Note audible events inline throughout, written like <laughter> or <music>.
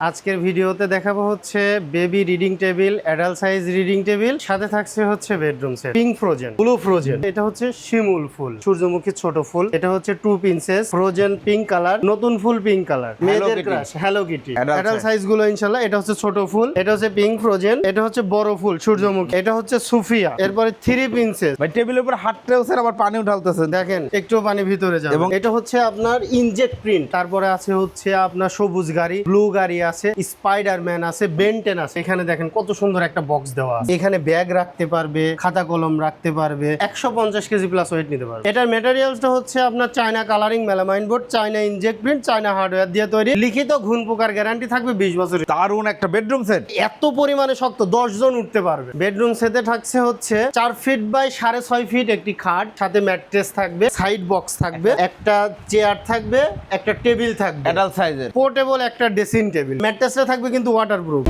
আজকের ভিডিওতে দেখাবো হচ্ছে baby reading table adult size reading table সাথে থাকছে হচ্ছে bedroom set pink Frozen blue Frozen. এটা হচ্ছে শিমুল ফুল সূর্যমুখী ছোট ফুল। এটা হচ্ছে two princess Frozen pink colour নতুন ফুল পিঙ্ক কালার। মেয়েদের ক্রাশ হ্যালো কিটি অ্যাডাল্ট সাইজগুলো ইনশাল্লাহ এটা হচ্ছে ছোট ফুল এটা হচ্ছে পিঙ্ক ফ্রোজেন এটা হচ্ছে বড় ফুল সূর্যমুখী এটা হচ্ছে সুফিয়া। এরপরে থ্রি পিনসেস। ভাই টেবিলের উপর হাঁটতেও স্যার আবার পানিও ঢালতেছেন দেখেন একটু পানি ভিতরে যাবে এবং- এটা হচ্ছে আপনার ইনজেক্ট প্রিন্ট। তারপরে আছে হচ্ছে আপনার সবুজ গাড়ি ব্লু গাড়ি আছে স্পাইডারম্যান আছে বেন্টেন আছে। এখানে দেখেন কত সুন্দর একটা বক্স দেওয়া আছে। এখানে ব্যাগ রাখতে পারবে খাতা কলম রাখতে পারবে একশো পঞ্চাশ কেজি প্লাস ওয়েট নিতে পারবে। এটার মেটেরিয়ালসটা হচ্ছে আপনার China colouring melamine board China inject print China hardware দিয়ে তৈরি। লিখিত ঘুণ পোকার গ্যারান্টি থাকবে বিশ বছর দারুণ একটা বেডরুম সেট এত পরিমাণে শক্ত দশ জন উঠতে পারবে। বেডরুম সেটে থাকছে হচ্ছে চার ফিট বাই সাড়ে ছয় ফিট একটি খাট সাথে ম্যাট্রেস থাকবে সাইড বক্স থাকবে একটা চেয়ার থাকবে একটা টেবিল থাকবে। অ্যাডাল্ট সাইজের পোর্টেবল একটা ড্রেসিং টেবিল ম্যাট্রেসটা থাকবে কিন্তু ওয়াটারপ্রুফ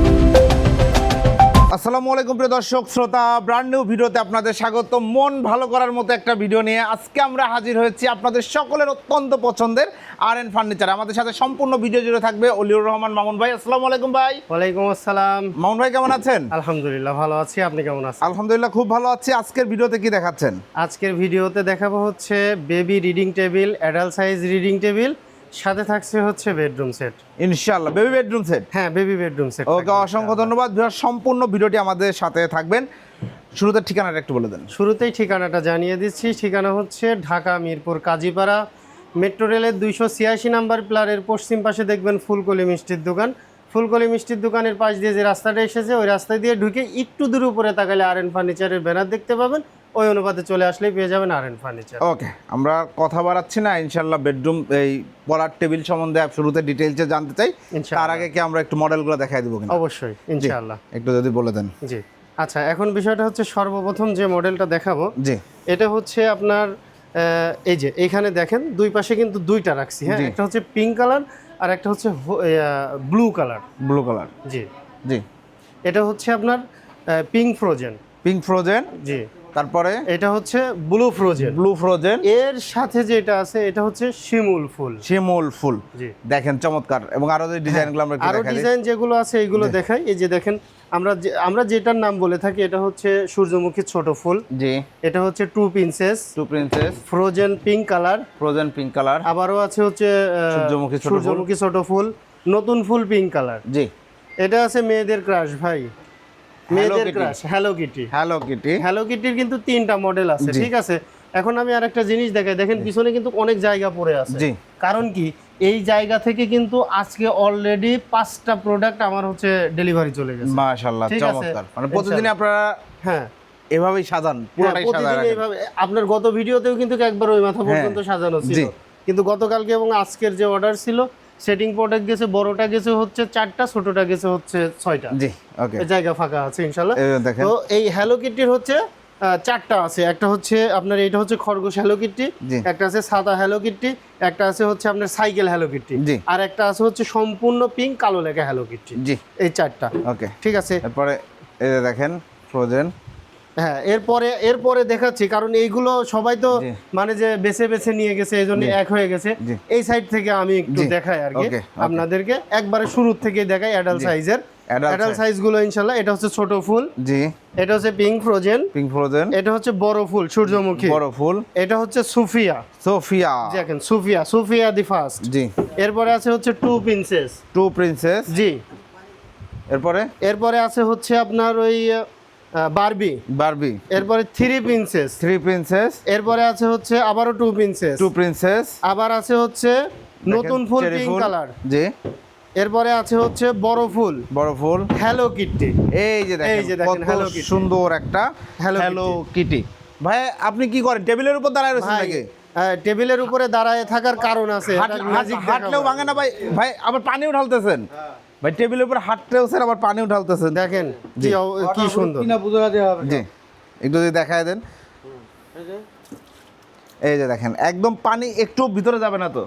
আসসালামু আলাইকুম প্রিয় দর্শক শ্রোতা ব্র্যান্ড নিউ ভিডিওতে আপনাদের স্বাগত মন ভালো করার মতো একটা ভিডিও নিয়ে আজকে আমরা হাজির হয়েছি আপনাদের সকলের অত্যন্ত পছন্দের আর এন ফার্নিচার আমাদের সাথে সম্পূর্ণ ভিডিও জুড়ে থাকবে অলিউর রহমান মামুন ভাই। আসসালামু আলাইকুম ভাই। ওয়ালাইকুম আসসালাম। মামুন ভাই কেমন আছেন? আলহামদুলিল্লাহ ভালো আছি। আপনি কেমন আছেন? আলহামদুলিল্লাহ খুব ভালো আছি। আজকের ভিডিওতে কি দেখাচ্ছেন? আজকের ভিডিওতে দেখাবো হচ্ছে baby reading table adult size reading table সাথে থাকছে হচ্ছে বেডরুম সেট ইনশাআল্লাহ বেবি বেডরুম সেট হ্যাঁ বেবি বেডরুম সেট ওকে অসংখ্য ধন্যবাদ। সম্পূর্ণ ভিডিওটি আমাদের সাথে থাকবেন। শুরুতে ঠিকানাটা একটু বলে দেন। শুরুতেই ঠিকানাটা জানিয়ে দিচ্ছি। ঠিকানা হচ্ছে ঢাকা মিরপুর কাজীপাড়া। মেট্রো রেলের দুইশো ছিয়াশি নাম্বার প্লারের পশ্চিম পাশে দেখবেন ফুলকলি মিষ্টির দোকান। ফুলকলি মিষ্টির দোকানের পাশ দিয়ে যে রাস্তাটা এসেছে ওই রাস্তা দিয়ে ঢুকে একটু দূর উপরে তাকালে আর এন ফার্নিচারের ব্যানার দেখতে পাবেন। ওই অনুপাতে চলে আসলেই পেয়ে যাবেন আর এন ফার্নিচার ওকে আমরা কথা বাড়াচ্ছি না ইনশাল্লাহ বেডরুম এই পড়ার টেবিল সম্বন্ধে শুরুতে ডিটেলসে জানতে চাই। তার আগে কি আমরা একটু মডেলগুলো দেখাই দেবো কিনা? অবশ্যই ইনশাআল্লাহ। একটু যদি বলে দেন। জি আচ্ছা এখন বিষয়টা হচ্ছে সর্বপ্রথম যে মডেলটা দেখাবো জি। এটা হচ্ছে আপনার এই যে এখানে দেখেন দুই পাশে কিন্তু দুইটা রাখছি হ্যাঁ? একটা হচ্ছে পিঙ্ক কালার আর একটা হচ্ছে ব্লু কালার ব্লু কালার জি। জি। এটা হচ্ছে আপনার পিঙ্ক ফ্রোজেন পিঙ্ক ফ্রোজেন জি। তারপরে? এটা হচ্ছে ব্লু ফ্রোজেন। Blue frozen. এর সাথে যেটা আছে এটা হচ্ছে শিমুল ফুল। শিমুল ফুল। জি। দেখেন চমৎকার। এবং আরও যে ডিজাইনগুলো আমরা আরও ডিজাইন যেগুলো আছে এইগুলো দেখাই। এই যে দেখেন আমরা আমরা যেটার নাম বলে থাকি এটা হচ্ছে সূর্যমুখী ছোট ফুল। জি। এটা হচ্ছে two princess two princess Frozen pink colour. Frozen pink colour. আবারও আছে হচ্ছে সূর্যমুখী ছোট ফুল। সূর্যমুখী ছোট ফুল। নতুন ফুল পিঙ্ক কালার। জি। এটা আছে মেয়েদের ক্রাশ ভাই। মেয়েদের crush Hello Kitty Hello Kitty Hello কিটির কিন্তু তিনটা মডেল আছে ঠিক আছে? এখন আমি আরেকটা জিনিস দেখাই। দেখেন পিছনে কিন্তু অনেক জায়গা পড়ে আছে। কারণ কি? এই জায়গা থেকে কিন্তু আজকে অলরেডি পাঁচটা প্রোডাক্ট আমার হচ্ছে ডেলিভারি চলে গেছে। মাশাআল্লাহ চমৎকার। মানে প্রতিদিন আপনারা হ্যাঁ। এভাবেই সাজান হ্যাঁ, পুরোটাই সাজান এইভাবে আপনার গত ভিডিওতেও কিন্তু একবার ওই মাথা পর্যন্ত সাজানো ছিল। কিন্তু গতকালকে এবং আজকের যে অর্ডার ছিল সেটিং প্রোডাক্ট গেছে বড়টা গেছে হচ্ছে চারটা ছোটটা গেছে হচ্ছে ছয়টা। জি ওকে এই জায়গা ফাঁকা আছে ইনশাল্লাহ। তো এই হ্যালো কিটির হচ্ছে চারটা আছে। একটা হচ্ছে আপনার এটা হচ্ছে খরগোশ হ্যালো কিটটি। একটা আছে সাদা হ্যালো কিটি একটা আছে হচ্ছে আপনার সাইকেল হ্যালো কিটটি। আর একটা আছে হচ্ছে সম্পূর্ণ পিঙ্ক কালো লেখা হ্যালো কিটটি জি। এই চারটা। ওকে ঠিক আছে? তারপরে এই দেখেন ফ্রোজেন হ্যাঁ এরপরে এরপরে দেখাচ্ছি কারণ এইগুলো সবাই তো মানে যে বেছে বেছে নিয়ে গেছে এই জন্য এক হয়ে গেছে। এই সাইড থেকে আমি একটু দেখাই আর কি. আপনাদেরকে একবারে শুরুর থেকে দেখাই অ্যাডাল্ট সাইজের অ্যাডাল্ট size। সাইজগুলো ইনশাল্লাহ এটা হচ্ছে ছোট ফুল। জি। এটা হচ্ছে পিঙ্ক ফ্রোজেন পিঙ্ক ফ্রোজেন এটা হচ্ছে বড় ফুল সূর্যমুখী। বড় ফুল। এটা হচ্ছে সুফিয়া। সোফিয়া। দেখেন সুফিয়া সুফিয়া দি ফার্স্ট জি। এরপরে আছে হচ্ছে টু প্রিন্সেস টু প্রিন্সেস জি। এরপরে? এরপরে আছে হচ্ছে আপনার ওই বারবি। বারবি। এরপরে থ্রি প্রিন্সেস। Three princess. এরপরে আছে হচ্ছে আবারও টু প্রিন্সেস। Two princess. আবার আছে হচ্ছে নতুন ফুল পিঙ্ক কালার। জি। এরপরে আছে হচ্ছে বড় ফুল। বড় ফুল। হ্যালো কিটি এই যে এই যে দেখেন দেখেন, কত সুন্দর একটা হ্যালো কিটি ভাই আপনি কি করেন? টেবিলের উপর দাঁড়ায় রয়েছেন নাকি? হ্যাঁ, টেবিলের উপরে দাঁড়ায় থাকার কারণ আছে হাঁটলেও ভাঙে না ভাই। ভাই আবার পানিও ঢালতেছেন। ভাই টেবিলের উপর আবার পানিও ঢালতেছেন দেখেন কি অব- কি সুন্দর। জি একটু যদি দেখায় দেন। এই যে দেখেন একদম পানি একটু ভিতরে যাবে না তো?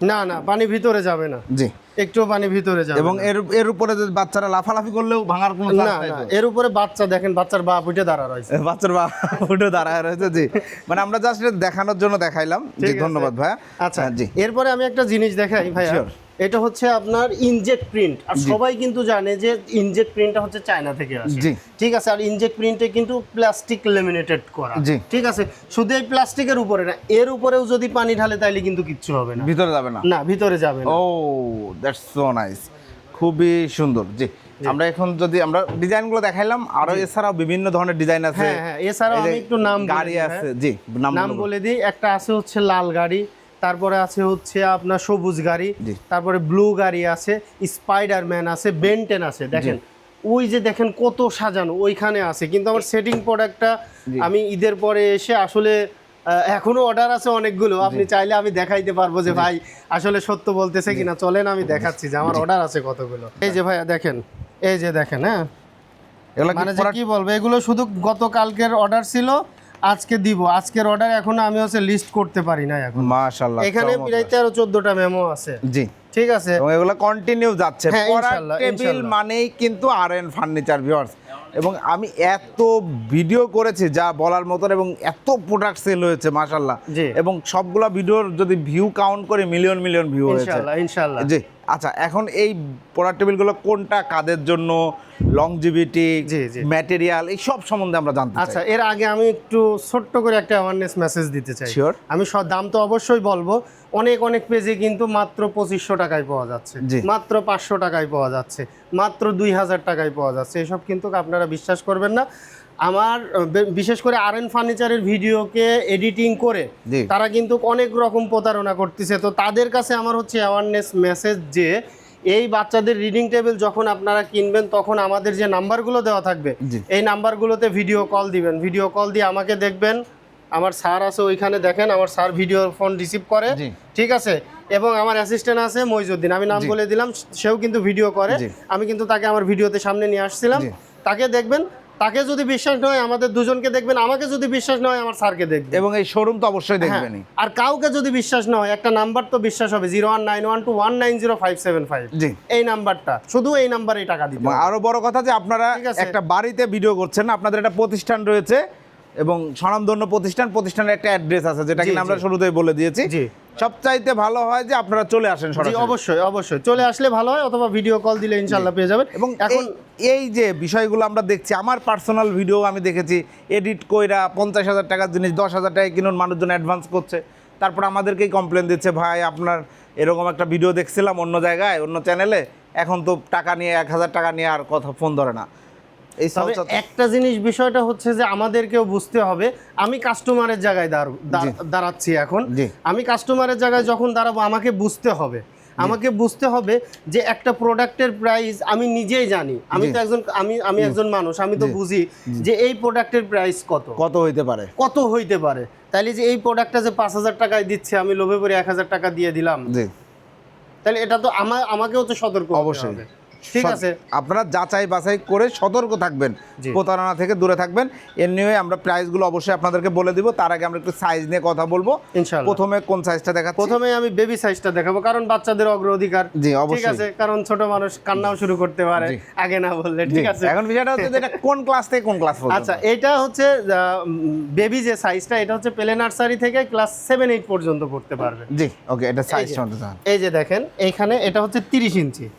না না পানি ভিতরে যাবে না। জি। একটু পানি ভিতরে যাবে এবং এর এর উপরে যদি বাচ্চারা লাফালাফি করলেও ভাঙার কোনো না এর উপরে বাচ্চা দেখেন বাচ্চার বাপ উঠে দাঁড়া রয়েছে। বাচ্চার বা উঠে দাঁড়ায় রয়েছে জি। মানে আমরা জাস্ট দেখানোর জন্য দেখাইলাম জি ধন্যবাদ ভাইয়া। আচ্ছা হ্যাঁ, জি। এরপরে আমি একটা জিনিস দেখাই ভাইয়া. এটা হচ্ছে আপনার ইনজেক্ট প্রিন্ট। আর সবাই কিন্তু জানে যে ইনজেক্ট প্রিন্টটা হচ্ছে চায়না থেকে আসে। জি। ঠিক আছে আর ইনজেক্ট প্রিন্টে কিন্তু প্লাস্টিক লেমিনেটেড করা। জি। ঠিক আছে শুধু এই প্লাস্টিকের উপরে না এর উপরেও যদি পানি ঢালে তাইলে কিন্তু কিচ্ছু হবে না। ভিতরে যাবে না? না ভিতরে যাবে না। ও দ্যাটস সো নাইস খুবই সুন্দর। জি আমরা এখন যদি আমরা ডিজাইনগুলো দেখাইলাম আরও এছাড়াও বিভিন্ন ধরনের ডিজাইন আছে। হ্যাঁ হ্যাঁ এছাড়াও আমি একটু নাম গাড়ি আছে। হ্যাঁ। জি নাম বলে দিই একটা আছে হচ্ছে লাল গাড়ি তারপরে আছে হচ্ছে আপনার সবুজ গাড়ি তারপরে ব্লু গাড়ি আছে স্পাইডারম্যান আছে বেন্টেন আছে দেখেন। ওই যে দেখেন কত সাজানো ওইখানে আছে। কিন্তু আমার সেটিং প্রোডাক্টটা আমি ঈদের পরে এসে আসলে এখনও অর্ডার আছে অনেকগুলো। আপনি চাইলে আমি দেখাইতে পারব যে ভাই আসলে সত্য বলতেছে কিনা? চলেন আমি দেখাচ্ছি যে আমার অর্ডার আছে কতগুলো। এই যে ভাইয়া দেখেন এই যে দেখেন হ্যাঁ? মানে যে কি বলব এগুলো শুধু গতকালকের অর্ডার ছিল আজকে দিব। আজকের অর্ডার এখনও আমি হচ্ছে লিস্ট করতে পারি না এখন। মাশাআল্লাহ এখানে চমৎকার। প্রায় তেরো চোদ্দটা মেমো আছে। জি। ঠিক আছে? এবং এগুলো কন্টিনিউ যাচ্ছে। হ্যাঁ, টেবিল মানেই কিন্তু আর এন ফার্নিচার ভিউয়ার্স এবং আমি এত ভিডিও করেছি যা বলার মতন এবং এত প্রোডাক্ট সেল হয়েছে মাশাল্লাহ জি। এবং সবগুলা ভিডিওর যদি ভিউ কাউন্ট করে মিলিয়ন মিলিয়ন ভিউ হয়েছে। ইনশাল্লাহ জি। আচ্ছা এখন এই প্রোডাক্ট টেবিলগুলো কোনটা কাদের জন্য লংজিভিটি। ম্যাটেরিয়াল এই সব সম্বন্ধে আমরা জানতে আচ্ছা এর আগে আমি একটু ছোট্ট করে একটা অ্যাওয়ারনেস মেসেজ দিতে চাই Sure. আমি সব দাম তো অবশ্যই বলব অনেক অনেক পেজে কিন্তু মাত্র পঁচিশশো টাকায় পাওয়া যাচ্ছে। মাত্র পাঁচশো টাকায় পাওয়া যাচ্ছে মাত্র দুই হাজার টাকায় পাওয়া যাচ্ছে এসব কিন্তু আপনারা বিশ্বাস করবেন না আমার বিশেষ করে আর এন ফার্নিচারের ভিডিওকে এডিটিং করে তারা কিন্তু অনেক রকম প্রতারণা করতেছে। তো তাদের কাছে আমার হচ্ছে অ্যাওয়ারনেস মেসেজ যে এই বাচ্চাদের রিডিং টেবিল যখন আপনারা কিনবেন তখন আমাদের যে নাম্বারগুলো দেওয়া থাকবে এই নাম্বারগুলোতে ভিডিও কল দিবেন। ভিডিও কল দিয়ে আমাকে দেখবেন আমার স্যার আছে ওইখানে দেখেন আমার স্যার ভিডিও ফোন রিসিভ করে ঠিক আছে? এবং আমার অ্যাসিস্ট্যান্ট আছে মইজুদ্দিন। আমি নাম বলে দিলাম সেও কিন্তু ভিডিও করে। আমি কিন্তু তাকে আমার ভিডিওতে সামনে নিয়ে আসছিলাম। তাকে দেখবেন তাকে যদি বিশ্বাস নয় আমাদের দুজনকে দেখবেন আমাকে যদি বিশ্বাস নয় আমার স্যারকে দেখবেন এবং এই শোরুম তো অবশ্যই হ্যাঁ, দেখবেনই আর কাউকে যদি বিশ্বাস না হয় একটা নাম্বার তো বিশ্বাস হবে zero one nine one two one nine zero five seven five জি এই নাম্বারটা শুধু এই নাম্বারেই টাকা হবে। আরও বড় কথা যে আপনারা একটা বাড়িতে ভিডিও করছেন আপনাদের একটা প্রতিষ্ঠান রয়েছে এবং স্বনামধন্য প্রতিষ্ঠান প্রতিষ্ঠানের একটা অ্যাড্রেস আছে যেটা কিনা আমরা। শুরুতেই বলে দিয়েছি জি। সবচাইতে ভালো হয় যে আপনারা চলে আসেন সরাসরি। অবশ্যই অবশ্যই। চলে আসলে ভালো হয় অথবা ভিডিও কল দিলে ইনশাল্লাহ পেয়ে যাবেন। এবং এখন এই- এই যে বিষয়গুলো আমরা দেখছি আমার পার্সোনাল ভিডিও আমি দেখেছি এডিট কইরা পঞ্চাশ হাজার টাকার জিনিস দশ হাজার টাকা কিনুন মানুষজন অ্যাডভান্স করছে। তারপর আমাদেরকেই কমপ্লেন দিচ্ছে ভাই আপনার এরকম একটা ভিডিও দেখছিলাম অন্য জায়গায় অন্য চ্যানেলে এখন তো টাকা নিয়ে এক হাজার টাকা নিয়ে আর কথা ফোন ধরে না। এই একটা জিনিস বিষয়টা হচ্ছে যে আমাদেরকেও বুঝতে হবে আমি কাস্টমারের জায়গায় দাঁড়- দাঁড়- দাঁড়াচ্ছি এখন। আমি কাস্টমারের জায়গায় যখন দাঁড়াবো আমাকে বুঝতে হবে। আমাকে বুঝতে হবে যে একটা প্রোডাক্টের প্রাইস আমি নিজেই জানি। আমি তো একজন আমি আমি একজন মানুষ আমি তো বুঝি যে এই প্রোডাক্টের প্রাইস কত। কত হইতে পারে? কত হইতে পারে? তাইলে যে এই প্রোডাক্টটা যে পাঁচ হাজার টাকায় দিচ্ছে আমি লোভে পড়ে এক হাজার টাকা দিয়ে দিলাম। তাহলে এটা তো আমার আমাকেও তো সতর্ক অবশ্যই। ঠিক আছে। আপনারা যাচাই বাছাই করে সতর্ক থাকবেন। প্রতারণা থেকে দূরে থাকবেন। এর নিয়ে আমরা প্রাইসগুলো অবশ্যই আপনাদেরকে বলে দিব। তার আগে আমরা একটু সাইজ নিয়ে কথা বলব। ইনশাআল্লাহ প্রথমে কোন সাইজটা দেখা প্রথমে আমি বেবি সাইজটা দেখাবো কারণ বাচ্চাদের অগ্রাধিকার। জি, অবশ্যই। ঠিক। আছে? কারণ ছোট মানুষ কান্নাও শুরু করতে পারে আগে না বললে ঠিক আছে? এখন বিষয়টা হচ্ছে এটা কোন ক্লাস থেকে কোন ক্লাস পর্যন্ত? আচ্ছা এটা হচ্ছে বেবি যে সাইজটা এটা হচ্ছে প্লে নার্সারি থেকে ক্লাস সেভেন এইট পর্যন্ত পড়তে পারবে। জি ওকে এটা সাইজ শুনতে চান এই যে দেখেন এইখানে এটা হচ্ছে তিরিশ ইঞ্চি। 30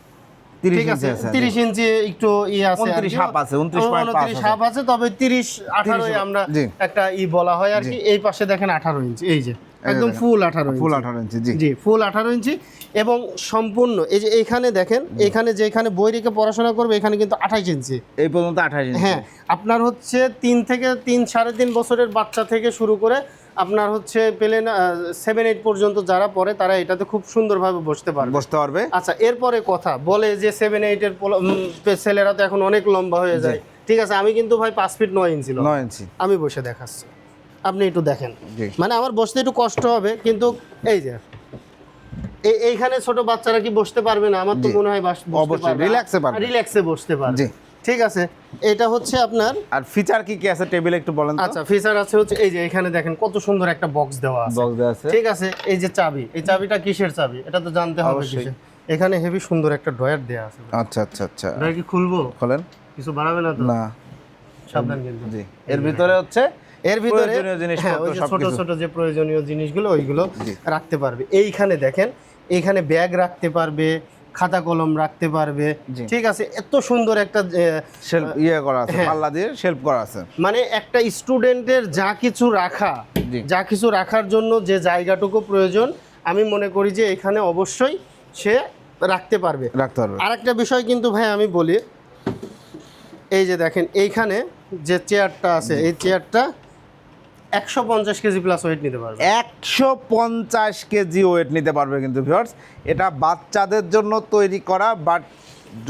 ঠিক আছে তিরিশ ইঞ্চি একটু ই আছে 29 হাফ আছে, 29.5 উনত্রিশ হাফ আছে তবে তিরিশ আঠারোই আমরা একটা ই বলা হয় আর কি। এই পাশে দেখেন আঠারো ইঞ্চি এই যে একদম ফুল আঠারো ফুল 18 ইঞ্চি জি। জি ফুল আঠারো ইঞ্চি এবং সম্পূর্ণ এই যে এইখানে দেখেন এখানে যেখানে বই রেখে পড়াশোনা করবে এখানে কিন্তু আঠাইশ ইঞ্চি। এই পর্যন্ত 28 ইঞ্চি। হ্যাঁ আপনার হচ্ছে তিন থেকে তিন সাড়ে তিন বছরের বাচ্চা থেকে শুরু করে আপনার হচ্ছে পেলেন সেভেন এইট পর্যন্ত যারা পড়ে তারা এটাতে খুব সুন্দরভাবে বসতে পারবে। বসতে পারবে। আচ্ছা এরপরে কথা। বলে যে সেভেন এইটের ছেলেরা তো এখন অনেক লম্বা হয়ে যায়। ঠিক আছে আমি কিন্তু ভাই পাঁচ ফিট নয় ইঞ্চি নয় ইঞ্চি আমি বসে দেখাচ্ছি। আপনি একটু দেখেন। মানে আমার বসতে একটু কষ্ট হবে কিন্তু এই যে এই এইখানে ছোট বাচ্চারা কি বসতে পারবে না? আমার তো মনে হয় অবশ্যই, পারবে পারবে। রিল্যাক্সে বসতে পারবে। ঠিক আছে এটা হচ্ছে আপনার আর ফিচার কি কি আছে টেবিলে একটু বলেন তো? আচ্ছা ফিচার আছে হচ্ছে এই যে এখানে দেখেন কত সুন্দর একটা বক্স দেওয়া আছে। বক্স দেওয়া আছে। ঠিক আছে এই যে চাবি এই চাবিটা কিসের চাবি? এটা তো জানতে হবে। কিসের। এখানে হেভি সুন্দর একটা ড্রয়ার দেওয়া আছে। আচ্ছা আচ্ছা আচ্ছা। ড্রয়ার কি খুলবো? খোলেন। কিছু বাড়াবে না তো? না। সাবধান কিন্তু। জি। এর ভিতরে হচ্ছে এর ভিতরে হ্যাঁ ছোট ছোট যে প্রয়োজনীয় জিনিসগুলো ওইগুলো রাখতে পারবে। এইখানে দেখেন এখানে ব্যাগ রাখতে পারবে খাতা কলম রাখতে পারবে। ঠিক আছে এত সুন্দর একটা শেল্ফ ইয়ে করা আছে হ্যাঁ। পাল্লা দিয়ে শেল্ফ করা আছে। মানে একটা স্টুডেন্টের যা কিছু রাখা যা কিছু রাখার জন্য যে জায়গাটুকু প্রয়োজন আমি মনে করি যে এখানে অবশ্যই সে রাখতে পারবে। রাখতে পারবে। আরেকটা বিষয় কিন্তু ভাই আমি বলি এই যে দেখেন এইখানে যে চেয়ারটা আছে এই চেয়ারটা একশো পঞ্চাশ কেজি প্লাস ওয়েট নিতে পারবে। একশো পঞ্চাশ কেজি ওয়েট নিতে পারবে কিন্তু ভিউয়ার্স এটা বাচ্চাদের জন্য তৈরি করা বাট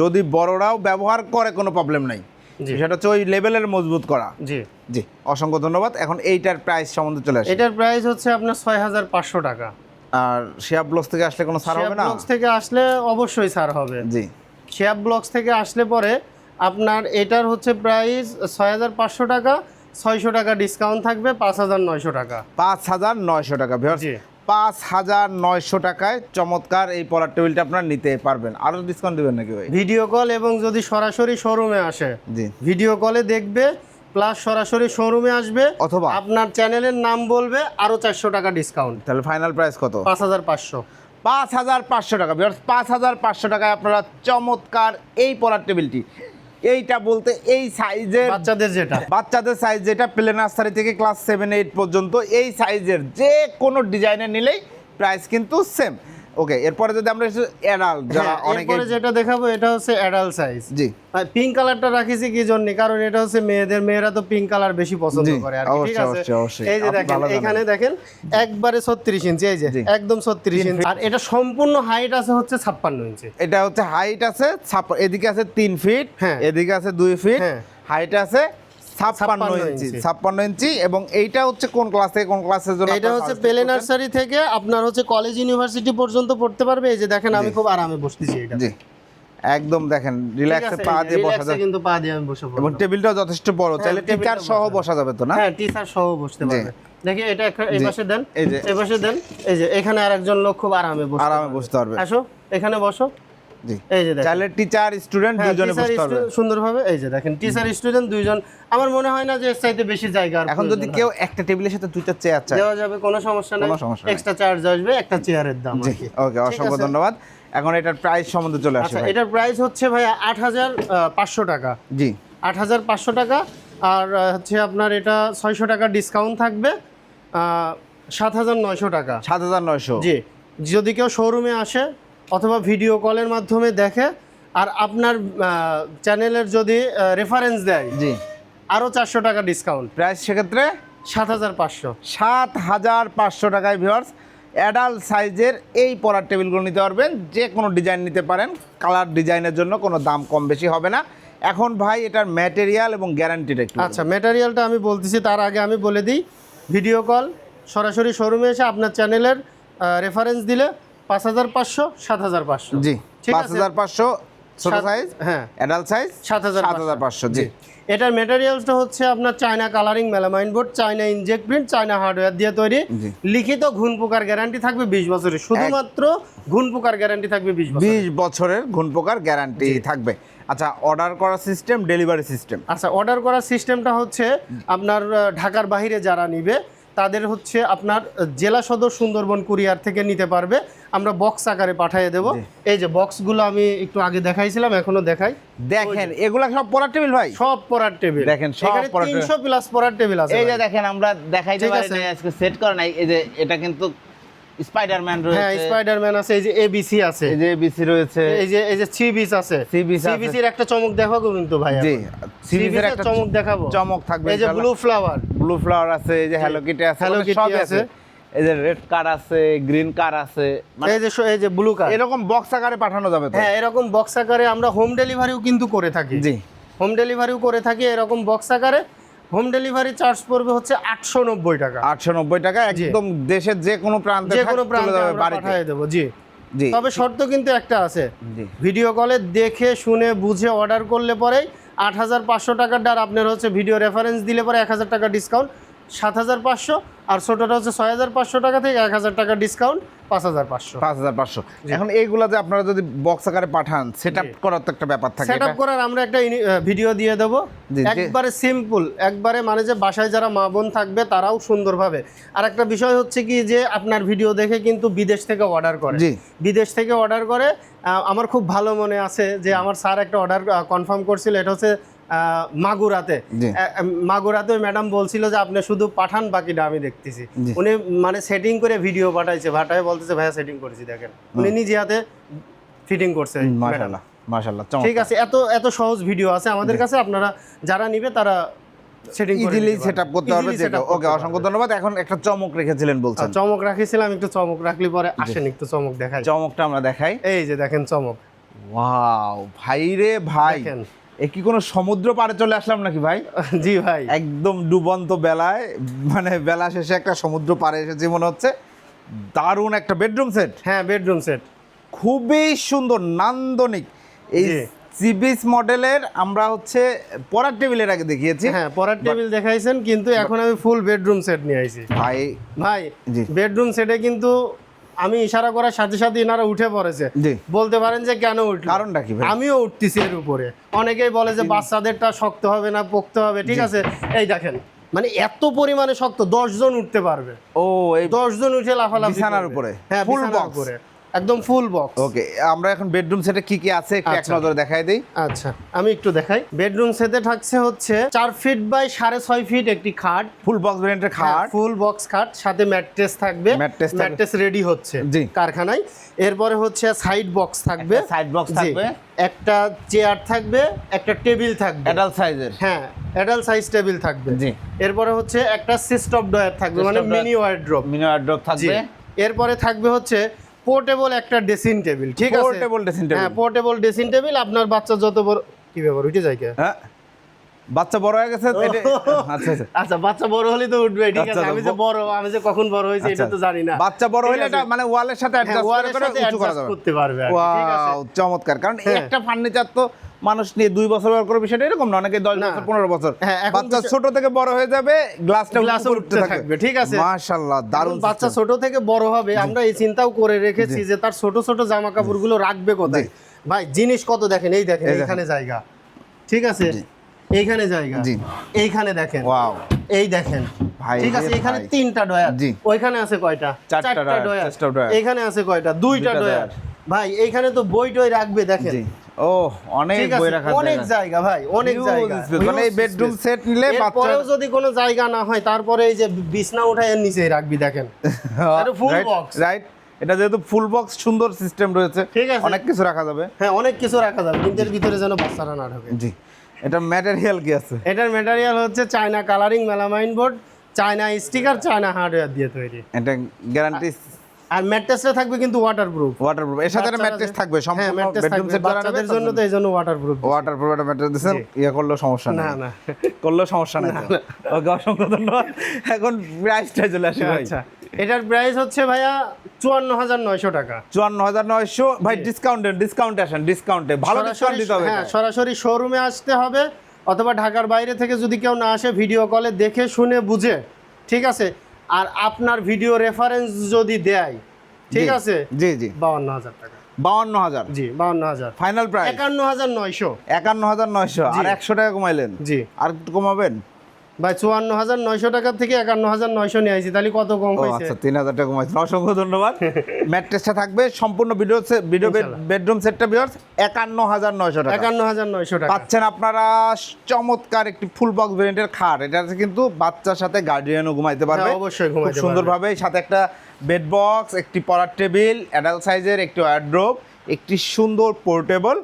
যদি বড়রাও ব্যবহার করে কোনো প্রবলেম নাই। সেটা হচ্ছে ওই লেভেলের মজবুত করা। জি। জি অসংখ্য ধন্যবাদ। এখন এইটার প্রাইস সম্বন্ধে চলে আসে। এটার প্রাইস হচ্ছে আপনার ছয় হাজার পাঁচশো টাকা। আর শেয়ার ব্লগস থেকে আসলে কোনো ছাড় হবে না? ব্লগস থেকে আসলে অবশ্যই ছাড় হবে। জি। শেয়ার ব্লগস থেকে আসলে পরে আপনার এটার হচ্ছে প্রাইস ছয় হাজার পাঁচশো টাকা ছয়শো টাকা ডিসকাউন্ট থাকবে পাঁচ হাজার নয়শো টাকা। পাঁচ হাজার নয়শো টাকা জি। পাঁচ হাজার নয়শো টাকায় চমৎকার এই পলার টেবিলটা আপনারা নিতে পারবেন। আরও ডিসকাউন্ট দেবেন নাকি ভাই? ভিডিও কল এবং যদি সরাসরি শোরুমে আসে জি। ভিডিও কলে দেখবে প্লাস সরাসরি শোরুমে আসবে অথবা? আপনার চ্যানেলের নাম বলবে আরও চারশো টাকা ডিসকাউন্ট তাহলে ফাইনাল প্রাইস কত? পাঁচ হাজার পাঁচশো। পাঁচ হাজার পাঁচশো টাকা পাঁচ হাজার পাঁচশো টাকায় আপনারা চমৎকার এই পলার টেবিলটি এইটা বলতে এই সাইজের বাচ্চাদের যেটা। বাচ্চাদের সাইজ যেটা প্লে নার্সারি থেকে ক্লাস সেভেন এইট পর্যন্ত এই সাইজের যে কোনো ডিজাইনের নিলেই প্রাইস কিন্তু সেম ওকে এরপরে যদি আমরা অ্যাডাল্ট যারা অনেকে এরপরে যেটা দেখাবো এটা হচ্ছে অ্যাডাল্ট সাইজ জি। পিঙ্ক কালারটা রাখিছি কি জন্য? কারণ এটা হচ্ছে মেয়েদের মেয়েরা তো পিঙ্ক কালার বেশি পছন্দ করে আর ঠিক আছে। এই যে দেখেন এখানে দেখেন একবারে ছত্রিশ ইঞ্চি এই যে একদম ছত্রিশ ইঞ্চি আর এটা সম্পূর্ণ হাইট আছে হচ্ছে ছাপ্পান্ন ইঞ্চি এটা হচ্ছে হাইট আছে এদিকে আছে তিন ফিট হ্যাঁ। এদিকে আছে দুই ফিট হ্যাঁ। হাইট আছে ছাপ্পান্ন ইঞ্চি। ছাপ্পান্ন ইঞ্চি এবং এইটা হচ্ছে কোন ক্লাস থেকে কোন ক্লাসের জন্য এটা হচ্ছে পেলে নার্সারি থেকে আপনার হচ্ছে কলেজ ইউনিভার্সিটি পর্যন্ত পড়তে পারবে। এই যে দেখেন আমি খুব আরামে বসতেছি এটা। জি। একদম দেখেন রিল্যাক্সে পা দিয়ে বসা যায় কিন্তু পা দিয়ে আমি বসে এবং পড়লাম। টেবিলটাও যথেষ্ট বড় চাইলে টেবিলটা টিচার সহ বসা যাবে। তো না? হ্যাঁ টিচার সহ বসতে পারবে। দেখি এটা এই পাশে দেন। এই যে। এই পাশে দেন। এই যে এখানে আরেকজন লোক খুব আরামে বসে আরামে বসতে পারবে। আসো এখানে বসো। এই যে চাইলে টিচার স্টুডেন্ট হ্যাঁ, দুজনে বসতে পারবে সুন্দরভাবে এই যে দেখেন টিচার স্টুডেন্ট দুইজন। আমার মনে হয় না যে এর চাইতে বেশি জায়গা এখন যদি কেউ একটা টেবিলের সাথে দুইটা চেয়ার চায়। দেওয়া যাবে কোনো সমস্যা নেই। এক্সট্রা চার্জ আসবে একটা চেয়ারের দাম। ওকে অসংখ্য ধন্যবাদ। এখন এটার প্রাইস সম্বন্ধে চলে আসে আচ্ছা এটার প্রাইস হচ্ছে ভাইয়া আট হাজার পাঁচশো টাকা। জি। আট হাজার পাঁচশো টাকা আর হচ্ছে আপনার এটা ছয়শো টাকা ডিসকাউন্ট থাকবে সাত হাজার নয়শো টাকা। সাত হাজার নয়শো। জি যদি কেউ শোরুমে আসে অথবা ভিডিও কলের মাধ্যমে দেখে আর আপনার চ্যানেলের যদি রেফারেন্স দেয় জি। আরও চারশো টাকা ডিসকাউন্ট প্রাইস সেক্ষেত্রে? সাত হাজার পাঁচশো। সাত হাজার পাঁচশো টাকায় ভিওয়ার্স অ্যাডাল্ট সাইজের এই পড়ার টেবিলগুলো নিতে পারবেন। যে কোনো ডিজাইন নিতে পারেন। কালার ডিজাইনের জন্য কোনো দাম কম বেশি হবে না। এখন ভাই এটার ম্যাটেরিয়াল এবং গ্যারান্টিটা আচ্ছা ম্যাটেরিয়ালটা আমি বলতেছি তার আগে আমি বলে দিই ভিডিও কল সরাসরি শোরুমে এসে আপনার চ্যানেলের রেফারেন্স দিলে পাঁচ হাজার পাঁচশো সাত হাজার পাঁচশো। জি পাঁচ হাজার পাঁচশো ছোট সাইজ হ্যাঁ। অ্যাডাল্ট সাইজ সাত হাজার সাত হাজার পাঁচশো জি। এটার মেটেরিয়ালসটা হচ্ছে আপনার China colouring melamine board China inject print China hardware দিয়ে তৈরি। লিখিত ঘুণ পোকার গ্যারান্টি থাকবে বিশ বছরের। শুধুমাত্র ঘুণ পোকার গ্যারান্টি থাকবে বিশ বিশ বছরের ঘুণ পোকার গ্যারান্টি থাকবে। আচ্ছা অর্ডার করার সিস্টেম ডেলিভারি সিস্টেম আচ্ছা অর্ডার করার সিস্টেমটা হচ্ছে আপনার ঢাকার বাইরে যারা নিবে তাদের হচ্ছে আপনার জেলা সদর সুন্দরবন কুরিয়ার থেকে নিতে পারবে। আমরা বক্স আকারে পাঠিয়ে দেব। এই যে বক্সগুলো আমি একটু আগে দেখাইছিলাম এখনও দেখাই। দেখেন এগুলা সব পড়ার টেবিল ভাই? সব পড়ার টেবিল। দেখেন, সব পড়ার টেবিল। 300 প্লাস পড়ার টেবিল আছে এই যে দেখেন আমরা দেখাই পারি আজকে সেট করা নাই। এই যে এটা কিন্তু স্পাইডারম্যান হ্যাঁ স্পাইডারম্যান আছে এই যে এবিসি আছে। এই যে বিসি রয়েছে। এই যে এই যে সি বিচ আছে। Sea beach আছে। বিচের একটা চমক দেখাবো কিন্তু ভাই জি সি বিচের একটা চমক দেখাবো। চমক থাকবে এই যে ব্লু ফ্লাওয়ার ব্লু ফ্লাওয়ার আছে এই যে হ্যালো কিটি আছে Hello মানে আছে। আছে। এই যে রেড কার আছে গ্রিন কার আছে মানে এই যে এই যে ব্লু কার এরকম বক্স আকারে পাঠানো যাবে তো? হ্যাঁ এরকম বক্স আকারে আমরা হোম ডেলিভারিও কিন্তু করে থাকি। জি। হোম ডেলিভারিও করে থাকি এরকম বক্স আকারে। হোম ডেলিভারি চার্জ পড়বে হচ্ছে আটশো নব্বই টাকা। আটশো নব্বই টাকা একদম দেশের যে কোনো প্রান্তে যে কোনো প্রান্তে পাঠিয়ে দেবো জি। জি। তবে শর্ত কিন্তু একটা আছে। ভিডিও কলে দেখে শুনে বুঝে অর্ডার করলে পরেই আট হাজার পাঁচশো টাকার ডার আপনার হচ্ছে ভিডিও রেফারেন্স দিলে পরে এক হাজার টাকা ডিসকাউন্ট সাত হাজার পাঁচশো আর ছোটটা হচ্ছে ছয় হাজার পাঁচশো টাকা থেকে এক হাজার টাকা ডিসকাউন্ট পাঁচ হাজার পাঁচশো। পাঁচ হাজার পাঁচশো এখন এইগুলা যে আপনারা যদি বক্স আকারে পাঠান সেট আপ করার তো একটা ব্যাপার থাকে। সেট আপ করার আমরা একটা ভিডিও দিয়ে দেবো। একবারে সিম্পল একবারে মানে যে বাসায় যারা মা বোন থাকবে তারাও সুন্দরভাবে। আর একটা বিষয় হচ্ছে কি যে আপনার ভিডিও দেখে কিন্তু বিদেশ থেকে অর্ডার করে। জি। বিদেশ থেকে অর্ডার করে আমার খুব ভালো মনে আছে যে আমার স্যার একটা অর্ডার কনফার্ম করছিল এটা হচ্ছে মাগুরাতে। মাগুরাতে ম্যাডাম বলছিল যে আপনি শুধু পাঠান বাকিটা আমি দেখতেছি। উনি মানে সেটিং করে ভিডিও পাঠাইছে পাঠায় বলতেছে ভাইয়া সেটিং করেছি দেখেন। উনি নিজে হাতে ফিটিং করছে মাশাল্লাহ ঠিক আছে এত এত সহজ ভিডিও আছে আমাদের কাছে আপনারা যারা নিবে তারা সেটিং ইজিলি। করতে ওকে অসংখ্য ধন্যবাদ। এখন একটা চমক রেখেছিলেন বলছেন। চমক রাখিছিলাম একটু চমক রাখলি পরে আসেন একটু চমক দেখাই। চমকটা আমরা দেখাই। এই যে দেখেন চমক। ওয়াও ভাই রে ভাই। দেখেন। এ কি কোনো সমুদ্র পাড়ে চলে আসলাম নাকি ভাই? <laughs> জি ভাই। একদম ডুবন্ত বেলায় মানে বেলা শেষে একটা সমুদ্র পাড়ে এসেছে মনে হচ্ছে। দারুণ একটা বেডরুম সেট হ্যাঁ বেডরুম সেট খুবই সুন্দর নান্দনিক। এই। সিবিস মডেলের আমরা হচ্ছে পড়ার টেবিলের আগে দেখিয়েছি। হ্যাঁ পরার টেবিল দেখাইছেন কিন্তু এখন আমি ফুল বেডরুম সেট নিয়ে আইছি। ভাই ভাই। বেডরুম সেটে কিন্তু আমি ইশারা করার সাথে সাথে এনারা উঠে পড়েছে। বলতে পারেন যে কেন উঠল? কারণটা কি আমিও উঠতেছি এর উপরে। অনেকেই বলে যে বাচ্চাদেরটা শক্ত হবে না পোক্ত হবে ঠিক আছে? এই দেখেন মানে এত পরিমাণে শক্ত দশ জন উঠতে পারবে। ও এই দশ জন উঠে লাফালাফি বিছানার। উপরে? হ্যাঁ ফুল বক্স উপরে। একদম ফুল বক্স ওকে আমরা এখন বেডরুম সেটে কি কি আছে একটু এক আচ্ছা। নজরে দেখাই দিই। আচ্ছা আমি একটু দেখাই। বেডরুম সেটে থাকছে হচ্ছে চার ফিট বাই সাড়ে ছয় ফিট একটি খাট। ফুল বক্স ভেরিয়েন্টের খাট। ফুল বক্স খাট সাথে ম্যাট্রেস থাকবে। ম্যাট্রেস রেডি হচ্ছে জি। কারখানায়। এরপরে হচ্ছে সাইড বক্স থাকবে। সাইড বক্স থাকবে। একটা চেয়ার থাকবে একটা টেবিল থাকবে। অ্যাডাল্ট সাইজের হ্যাঁ অ্যাডাল্ট সাইজ টেবিল থাকবে। জি। এরপরে হচ্ছে একটা সিস্টপ ডয়ার থাকবে মানে। মিনি ওয়ার্ড্রপ মিনি ওয়ার্ড্রপ থাকবে। এরপরে থাকবে হচ্ছে পোর্টেবল একটা ড্রেসিং টেবিল ঠিক আছে পোর্টেবল ড্রেসিং টেবিল হ্যাঁ পোর্টেবল ড্রেসিং টেবিল আপনার বাচ্চা যত বড় কি ব্যাপার উঠে যায় কে হ্যাঁ বাচ্চা বড় হয়ে গেছে আচ্ছা আচ্ছা আচ্ছা বাচ্চা বড় হলে তো উঠবে ঠিক আচ্ছা, আছে আমি যে বড় আমি যে কখন বড় হয়েছি এটা আচ্ছা। তো জানি না বাচ্চা বড় হলে? এটা মানে ওয়ালের সাথে অ্যাডজাস্ট করে সাথে উঁচু করা যাবে করতে পারবে ঠিক আছে? চমৎকার কারণ হ্যাঁ। একটা ফার্নিচার তো মানুষ নিয়ে দুই বছর ব্যবহার করবে বিষয়টা এরকম না অনেকে দশ বছর পনেরো বছর। হ্যাঁ, বাচ্চা ছোট থেকে বড় হয়ে যাবে গ্লাসটা উপর উঠতে থাকবে, ঠিক আছে? মাশাআল্লাহ দারুণ বাচ্চা ছোট থেকে বড় হবে আমরা এই চিন্তাও করে রেখেছি যে তার ছোট ছোট জামা কাপড়গুলো রাখবে কোথায়? ভাই জিনিস কত দেখেন? এই দেখেন। এইখানে জায়গা। ঠিক আছে? এইখানে জায়গা। জি। এইখানে দেখেন। ওয়াও। এই দেখেন। ভাই ঠিক আছে? এখানে তিনটা ডয়ার। জি। ওইখানে আছে কয়টা? চারটা ডয়ার। এখানে আছে কয়টা? দুইটা ডয়ার। ভাই এইখানে তো বই টই রাখবে দেখেন। ও অনেক বই রাখার অনেক জায়গা। ভাই অনেক জায়গা। মানে এই space। set নিলে এরপরেও যদি কোনো জায়গা না হয় তারপরে এই যে বিছনা উঠায় এর নিচেই রাখবি দেখেন। <laughs> এটা full Right, box। এটা যেহেতু ফুল বক্স সুন্দর সিস্টেম রয়েছে। ঠিক আছে। অনেক কিছু রাখা যাবে। হ্যাঁ অনেক কিছু রাখা যাবে কিন্তু এর ভিতরে যেন বাচ্চারা না ঢোকে। জি এটা ম্যাটেরিয়াল কি আছে? এটার ম্যাটেরিয়াল হচ্ছে China colouring melamine board China sticker China hardware দিয়ে তৈরি। এটা গ্যারান্টি আর ম্যাট্রেসটা থাকবে কিন্তু ওয়াটারপ্রুফ ওয়াটারপ্রুফ এর সাথে ম্যাট্রেস থাকবে হ্যাঁ সম্পূর্ণ বেডরুম সেট বাচ্চাদের জন্য তো এই জন্য ওয়াটারপ্রুফ ওয়াটারপ্রুফ একটা ম্যাট্রেস দিয়েছেন ইয়ে করলেও সমস্যা না না। করলেও সমস্যা নেই ওকে অসংখ্য ধন্যবাদ। এখন প্রাইসটা চলে আসে ভাই। আচ্ছা এটার প্রাইস হচ্ছে ভাইয়া চুয়ান্ন হাজার নয়শো টাকা। চুয়ান্ন হাজার নয়শো? ভাই ডিসকাউন্টে ডিসকাউন্টে আসেন ডিসকাউন্টে ভালো ডিসকাউন্ট দিতে হবে হ্যাঁ সরাসরি শোরুমে আসতে হবে অথবা ঢাকার বাইরে থেকে যদি কেউ না আসে ভিডিও কলে দেখে শুনে বুঝে ঠিক আছে? আর আপনার ভিডিও রেফারেন্স যদি দেয় ঠিক আছে? জি জি। বাউন্ন হাজার টাকা। বাউন্ন হাজার জি বাউন্ন হাজার ফাইনাল প্রাইস একান্ন হাজার নয়শো। একান্ন হাজার নয়শো। আর একশো টাকা কমাইলেন? জি। আর কমাবেন? ভাই চুয়ান্ন হাজার নয়শো টাকার থেকে একান্ন হাজার নয়শো নিয়ে আইছি। তাহলে কত কম আচ্ছা তিন হাজার টাকা কমাইছেন। অসংখ্য ধন্যবাদ। <laughs> ম্যাট্রেসটা থাকবে। সম্পূর্ণ ভিডিও ভিডিও বেডরুম সেটটা বিয়ার্স একান্ন হাজার নয়শো টাকা। একান্ন হাজার নয়শো টাকা। পাচ্ছেন আপনারা চমৎকার একটি ফুল বক্স ভেরিয়েন্টের খাট। এটাতে কিন্তু বাচ্চার সাথে গার্ডিয়ানও ঘুমাইতে পারবে। হ্যাঁ, অবশ্যই খুব সুন্দরভাবে সাথে একটা বেড বক্স একটি পড়ার টেবিল অ্যাডাল্ট সাইজের একটি ওয়ার্ড্রোব একটি সুন্দর পোর্টেবল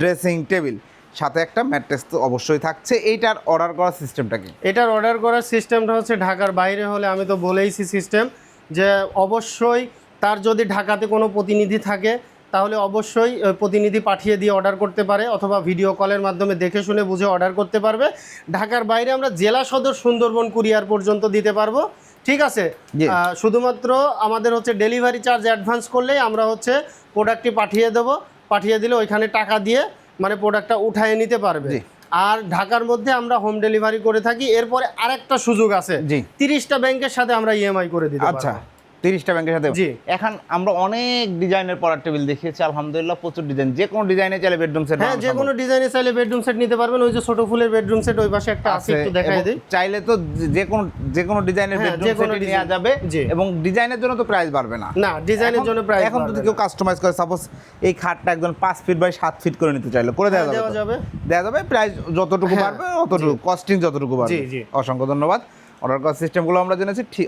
ড্রেসিং টেবিল সাথে একটা ম্যাট্রেস তো অবশ্যই থাকছে। এইটার অর্ডার করার সিস্টেমটা কি? এটার অর্ডার করার সিস্টেমটা হচ্ছে ঢাকার বাইরে হলে আমি তো বলেইছি সিস্টেম যে অবশ্যই তার যদি ঢাকাতে কোনো প্রতিনিধি থাকে তাহলে অবশ্যই প্রতিনিধি পাঠিয়ে দিয়ে অর্ডার করতে পারে অথবা ভিডিও কলের মাধ্যমে দেখে শুনে বুঝে অর্ডার করতে পারবে। ঢাকার বাইরে আমরা জেলা সদর সুন্দরবন কুরিয়ার পর্যন্ত দিতে পারব। ঠিক আছে? শুধুমাত্র আমাদের হচ্ছে ডেলিভারি চার্জ অ্যাডভান্স করলেই আমরা হচ্ছে প্রোডাক্টটি পাঠিয়ে দেব। পাঠিয়ে দিলে ওইখানে টাকা দিয়ে মানে প্রোডাক্টটা উঠায় নিতে পারবে। আর ঢাকার মধ্যে আমরা হোম ডেলিভারি করে থাকি। এরপরে আরেকটা সুযোগ আছে। তিরিশটা ব্যাংকের সাথে আমরা ইএমআই করে দিই আচ্ছা। তিরিশটা ব্যাংকের সাথে এখন আমরা অনেক ডিজাইনের পড়ার টেবিল দেখিয়েছি আলহামদুলিল্লাহ প্রচুর ডিজাইন যে কোনো ডিজাইনে চাইলে বেডরুম সেট হ্যাঁ যে কোনো ডিজাইনে চাইলে বেডরুম সেট নিতে পারবেন ওই যে ছোট ফুলের বেডরুম সেট ওই পাশে একটা আছে একটু দেখাই দিই। চাইলে তো যে- কোনো যে কোনো ডিজাইনের বেডরুম সেট নেওয়া যাবে এবং ডিজাইনের জন্য তো প্রাইস বাড়বে না। না ডিজাইনের জন্য প্রাইস এখন যদি কেউ কাস্টমাইজ করে সাপোজ এই খাটটা একদম পাঁচ ফিট বাই সাত ফিট করে নিতে চাইলে করে দেওয়া হ্যাঁ, যাবে যাবে। দেওয়া যাবে প্রাইস যতটুকু হ্যাঁ, বাড়বে অতটুকু কস্টিং যতটুকু বাড়বে। জি, জি। অসংখ্য ধন্যবাদ। অর্ডার করার সিস্টেমগুলো আমরা জেনেছি, ঠিক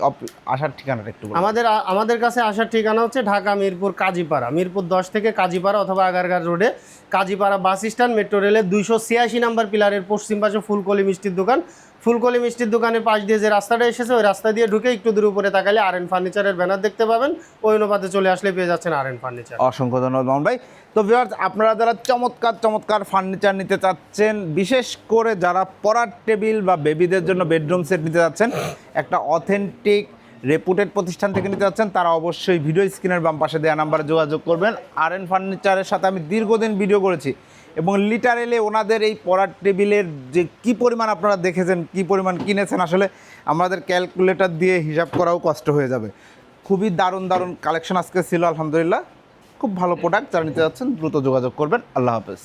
আসার ঠিকানাটা একটু। আমাদের আমাদের কাছে আসার ঠিকানা হচ্ছে ঢাকা, মিরপুর, কাজীপাড়া। মিরপুর দশ থেকে কাজীপাড়া অথবা আগারগার রোডে। কাজীপাড়া বাস স্ট্যান্ড, মেট্রো রেলের দুইশো ছিয়াশি নাম্বার পিলারের পশ্চিম পাশে ফুলকলি মিষ্টির দোকান। ফুলকলি মিষ্টির দোকানের পাশ দিয়ে যে রাস্তাটা এসেছে, ওই রাস্তা দিয়ে ঢুকে একটু দূর উপরে তাকালে আর এন ফার্নিচারের ব্যানার দেখতে পাবেন। ওই অনুপাতে চলে আসলে পেয়ে যাচ্ছেন আর এন ফার্নিচার অসংখ্য ধন্যবাদ, মামুন ভাই। তো ভিউয়ার্স আপনারা যারা চমৎকার চমৎকার ফার্নিচার নিতে চাচ্ছেন, বিশেষ করে যারা পড়ার টেবিল বা বেবিদের জন্য বেডরুম সেট নিতে চাচ্ছেন, একটা অথেন্টিক রেপুটেড প্রতিষ্ঠান থেকে নিতে চাচ্ছেন, তারা অবশ্যই ভিডিও স্ক্রিনের বাম পাশে দেওয়া নাম্বারে যোগাযোগ করবেন। আর এন ফার্নিচারের সাথে আমি দীর্ঘদিন ভিডিও করেছি। এবং লিটারেলে ওনাদের এই পড়ার টেবিলের যে কি পরিমাণ আপনারা দেখেছেন, কি পরিমাণ কিনেছেন, আসলে আমাদের ক্যালকুলেটর দিয়ে হিসাব করাও কষ্ট হয়ে যাবে। খুবই দারুণ দারুণ কালেকশন আজকে ছিল, আলহামদুলিল্লাহ। খুব ভালো প্রোডাক্ট যারা নিতে যাচ্ছেন, দ্রুত যোগাযোগ করবেন। আল্লাহ হাফেজ।